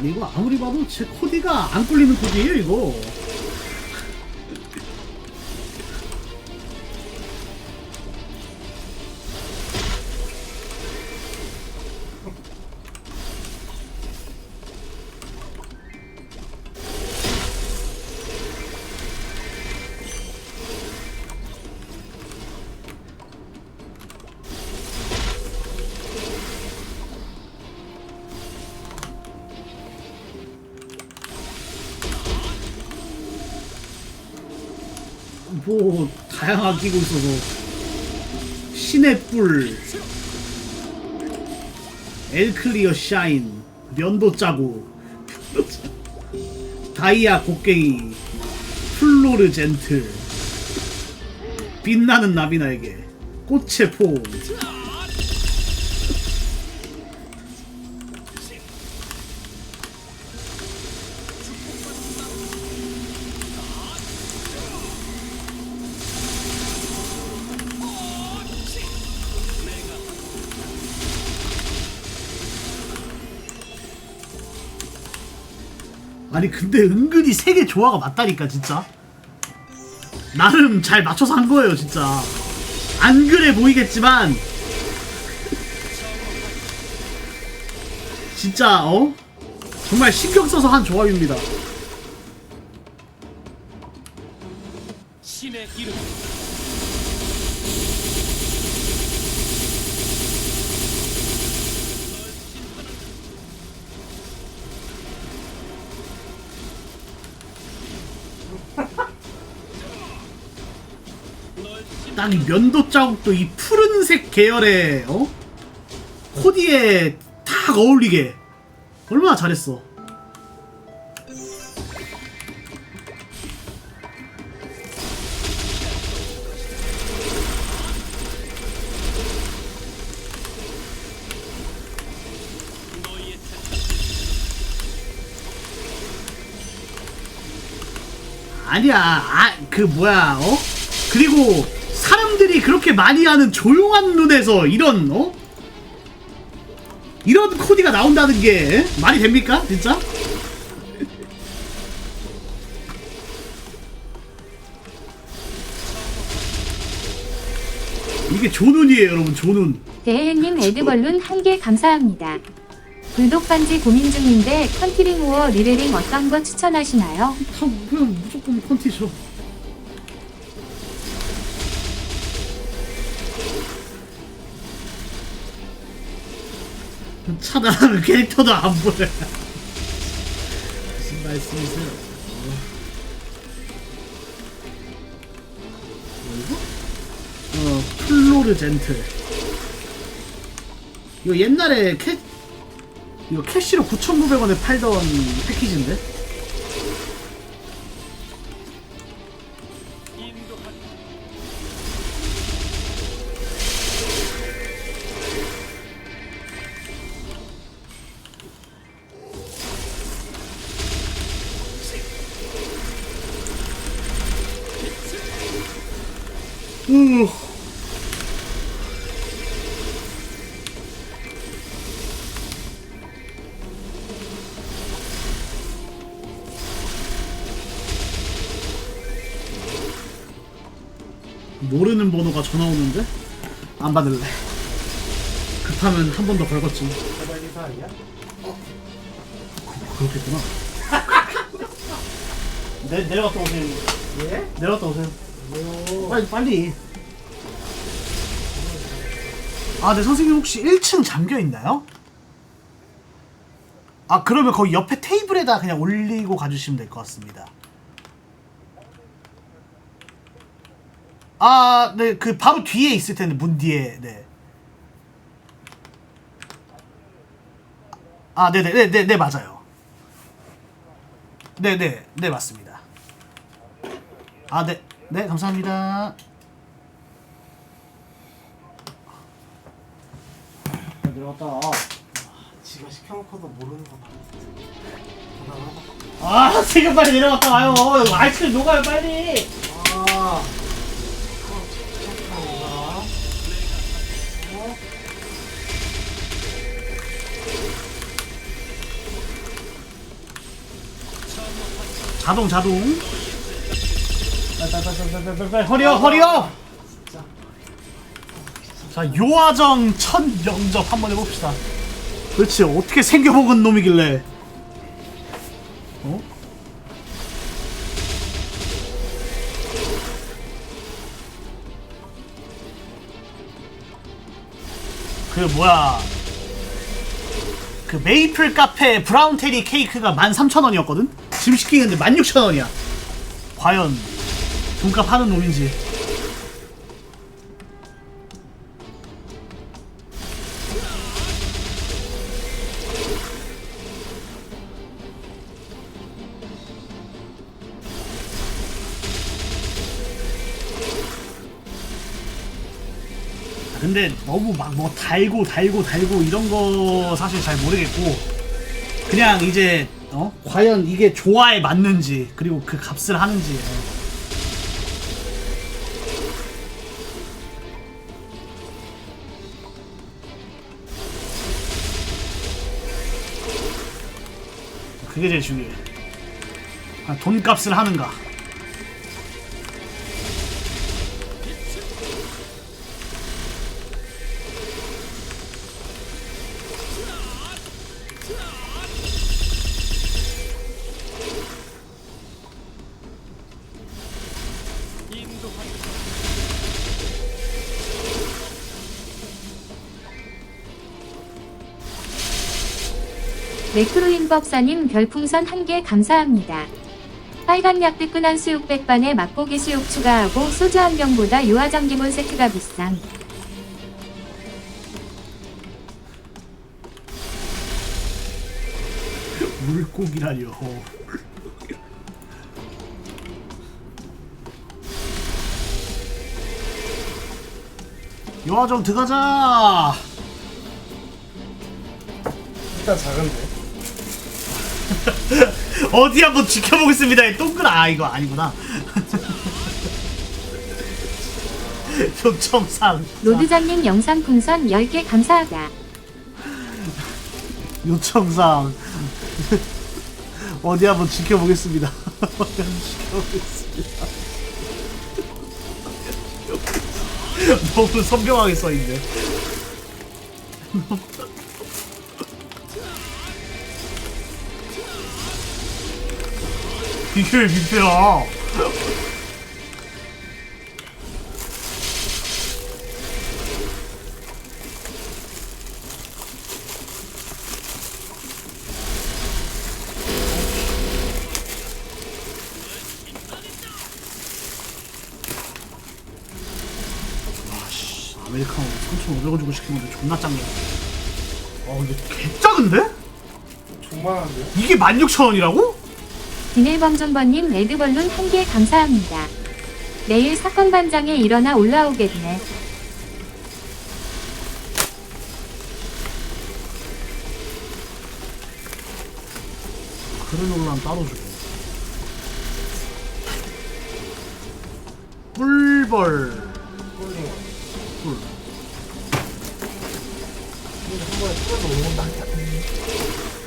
아니 이거 아무리 봐도 제 코디가 안 꿀리는 코디예요 이거 뭐 다양하게 끼고 있어서 신의 뿔 엘클리어 샤인 면도 짜고 다이아 곡괭이 플로르 젠틀 빛나는 나비나에게 꽃의 포 아니 근데 은근히 세 개 조화가 맞다니까 진짜. 나름 잘 맞춰서 한 거예요 진짜. 안 그래 보이겠지만. 진짜 어? 정말 신경 써서 한 조합입니다. 신의 이름 딱 이 면도 자국도 이 푸른색 계열의 어? 코디에 딱 어울리게 얼마나 잘했어 아니야 아 그 뭐야 어? 그리고 사람들이 그렇게 많이 하는 조용한 눈에서 이런 어? 이런 코디가 나온다는 게 에? 말이 됩니까 진짜? 이게 조눈이에요 여러분 조눈 대혜님 에드벌룬 한 개 감사합니다. 불독 반지 고민 중인데 컨트링 우어 리레링 어떤 거 추천하시나요? 다 그냥 무조건 컨티죠 차단하는 캐릭터도 안 보여 무슨 말씀이세요 어. 뭐 이거? 어 플로르 젠틀 이거 옛날에 캐 이거 캐시로 9,900원에 팔던 패키지인데 음. 모르는 번호가 전화 오는데 안 받을래. 급하면 한 번 더 걸겠지. 개발기사 아니야? 그렇겠구나. 내 내려갔다 오세요. 예? 내려갔다 오세요. 왜요? 빨리 빨리. 아, 네 선생님 혹시 1층 잠겨 있나요? 아, 그러면 거기 옆에 테이블에다 그냥 올리고 가주시면 될 것 같습니다. 아, 네, 그 바로 뒤에 있을 텐데 문 뒤에, 네. 아, 네, 네, 네, 네, 네 맞아요. 네, 네, 네 맞습니다. 아, 네, 네 감사합니다. 내려갔다. 지가 시켜놓고도 모르는 거 봐. 아, 지금 빨리 내려갔다 와요. 아이스크림 녹아요, 빨리. 아. 어, 착착한가? 어? 자동 자동 빨빨빨빨빨빨빨 허리어 허리어 진짜. 자 요아정 첫 영접 한번 해봅시다. 그렇지 어떻게 생겨먹은 놈이길래? 어? 그 뭐야? 그 메이플 카페 브라운테리 케이크가 13,000원이었거든? 지금 시키는데 16,000원이야. 과연 돈값 하는 놈인지 근데 너무 막 뭐 달고 달고 달고 이런 거 사실 잘 모르겠고 그냥 이제 어? 과연 이게 조화에 맞는지 그리고 그 값을 하는지. 어. 그게 제일 중요해. 아, 돈값을 하는가 매크로인 법사님 별풍선 한 개 감사합니다. 빨간 약 뜨끈한 수육 백반에 맛보기 수육 추가하고 소주 한 병보다 유화정 기본 세트가 비싼. 물고기라뇨. 요아정 들어가자. 일단 작은데. 어디 한번 지켜보겠습니다. 동그라 아 이거 아니구나. 요청상. 로드장님 영상 풍선 10개 감사하다. 요청상. 어디 한번 지켜보겠습니다. 어디 한번 지켜보겠습니다. 너무 선명하게 써있네. 이게 왜 민폐야? 아씨, 아메리카노 3,500원 주고 시킨 건데 존나 짱네. 어, 근데 개 작은데? 조만한데요? 이게 16,000원이라고? 비닐범전버님 레드벌룬 한 개 감사합니다. 내일 사건 반장에 일어나 올라오겠네. 그래놀라는 따로 주고. 꿀벌. 꿀. 근데 한 번에 풀어서 오는 하니까.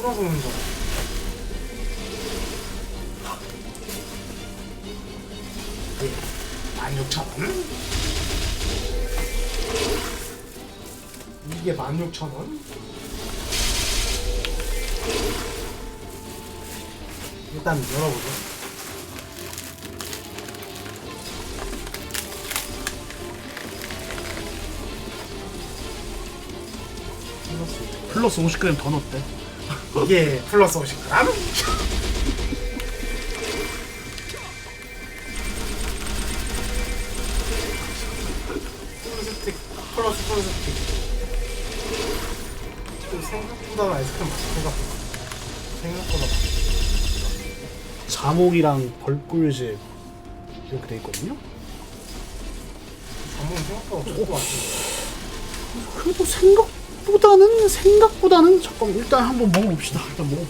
다 풀어서 오는 거. 예. 16,000원? 이게 16,000원? 일단 열어보죠. 플러스 50g 더 넣었대. 이게 플러스 50g? 풀스틱 플러스 좀 생각보다 아이스크림 맛있는 생각보다 자몽이랑 벌꿀즙 이렇게 돼 있거든요. 자몽은 생각보다 것 같은데 그래도 생각보다는 생각보다는 잠깐 일단 한번 먹어봅시다. 일단 먹어.